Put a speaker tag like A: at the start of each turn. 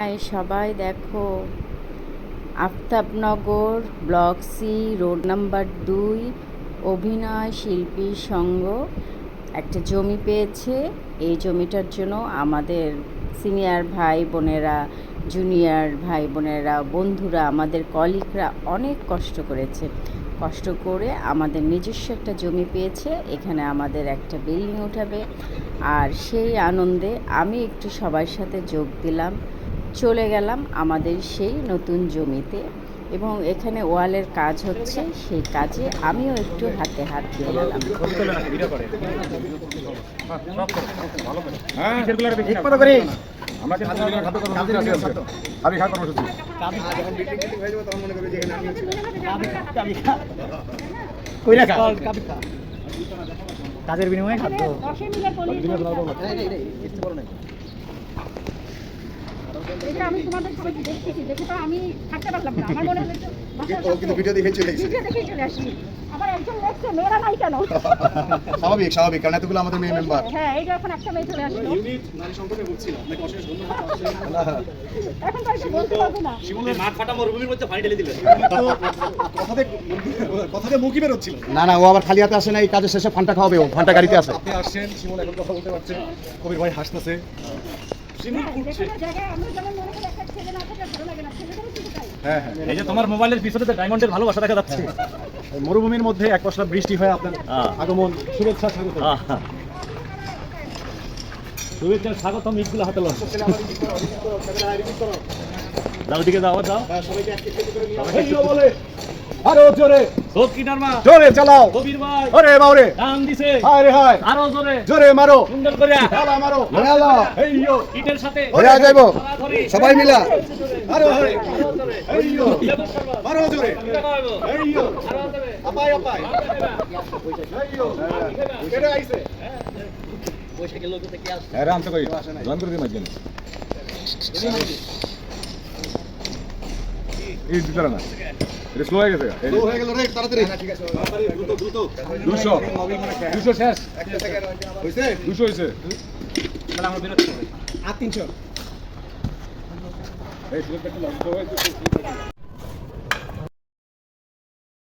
A: High সবাই দেখো। Aftabnagar block C road number দুই, অভিনয় শিল্পী সংঘ। একটা জমি পেয়েছে। এই জমিটার জন্য আমাদের সিনিয়র ভাই বোনেরা, জুনিয়র ভাই বোনেরা, বন্ধুরা, আমাদের কলিগরা অনেক কষ্ট করেছে। কষ্ট করে আমাদের নিজস্ব একটা জমি পেয়েছে। এখানে আমাদের একটা বিল্ডিং উঠাবে। আর সেই আনন্দে আমি একটু সবার সাথে যোগ দিলাম। চলে গেলাম আমাদের সেই নতুন জমিতে এবং এখানে ওয়ালের কাজ হচ্ছে সেই কাজে আমিও একটু হাতে হাত দিয়ে গেলাম।
B: হ্যাঁ
C: ঠিক মতো
D: এটা আমি তোমাদের সবাইকে দেখতেছি দেখে তো আমি থাকতে পারলাম না। আমার মনে
E: কিন্তু ভিডিও দেখে চলে
D: ভিডিও দেখেই চলে আসি আবার একজন লেখছে মেয়েরা নাই কেন?
E: স্বাভাবিক স্বাভাবিক কারণ এতগুলো আমাদের মেয়ে মেম্বার
D: হ্যাঁ এই এখন একটা মেয়ে চলে আসলো। এখন তো আর বলতে পারব না।
E: কথাতে মুখই বেরোচ্ছিল। না না ও আবার খালি হাতে আসে না এই কাজের শেষে ফান্টা খাওয়াবে ও ফান্টা গাড়িতে
B: আপনি আসছেন শিমুল এখন কথা বলতে পারছে। কবির ভাই হাসতেছে।
C: এই যে তোমার মোবাইলের পিছনে তো ডায়মন্ডের ভালোবাসা দেখা যাচ্ছে।
E: মরুভূমির মধ্যে এক পশলা বৃষ্টি হয় আপনার আগমন। শুভেচ্ছা স্বাগত।
C: শুভেচ্ছা স্বাগতম ইটগুলো হাতে লো যাও দিকে যাও যাও।
E: বলে আরও জোরে।
C: কিনার মা।
E: জোরে চালাও।
C: কবির ভাই।
E: ওরে বাউরে।
C: দাম দিছে।
E: হায় রে হায়।
C: আরও জোরে।
E: জোরে মারো।
C: সুন্দর করে
E: ঢালা মারো ঢালা এই ইয়ো
C: ইটের সাথে।
E: হয়ে যাইবো। সবাই মিলা। আরও
C: আরও জোরে।
E: এই ইয়ো।
C: লেবুর শরবত।
E: মারো জোরে।
C: এটা
E: এই ইয়ো।
C: আরও জোরে।
E: আপাই আপাই। এই ইয়ো। কেডে আইছে?
B: হ্যাঁ রে, আনতে কই। জয়েন করে দিই মাঝখানে এই দিতে না। এটা স্লো হয়ে গেছে
E: স্লো হয়ে গেল রে তাড়াতাড়ি। ঠিক আছে দ্রুত দ্রুত।
B: দুশো। দুশো শেষ।
E: একটা সেকেন্ড হইছে?
B: দুশো হয়েছে
E: আর 300
B: এই লক্ষ্য হয়েছে